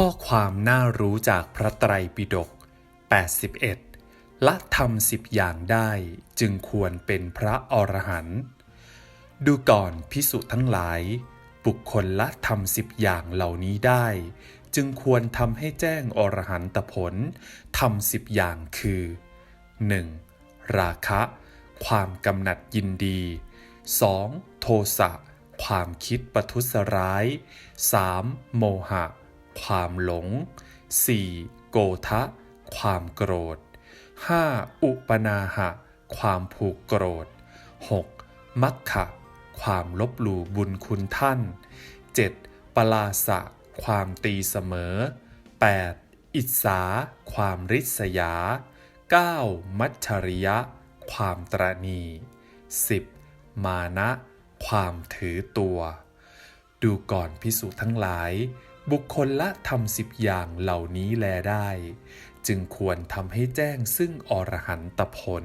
ข้อความน่ารู้จากพระไตรปิฎก81 ละทำสิบอย่างได้จึงควรเป็นพระอรหันต์ ดูก่อนพิสุทั้งหลาย บุคคลละทำสิบอย่างเหล่านี้ได้ จึงควรทำให้แจ้งอรหันตผลทำสิบอย่างคือ 1. ราคะ ความกำหนัดยินดี 2. โทสะ ความคิดประทุษร้าย 3. โมหะ ความหลง 4. โกทะ ความโกรธ 5. อุปนาหะ ความผูกโกรธ 6. มัคคะความลบหลู่บุญคุณท่าน 7. ปลาสะ ความตีเสมอ 8. อิสา ความริษยา 9. มัจฉริยะ ความตรณี 10. มานะ ความถือตัว ดูก่อนพิสุทั้งหลาย บุคคลละทำสิบอย่างเหล่านี้แลได้ จึงควรทำให้แจ้งซึ่งอรหันตผล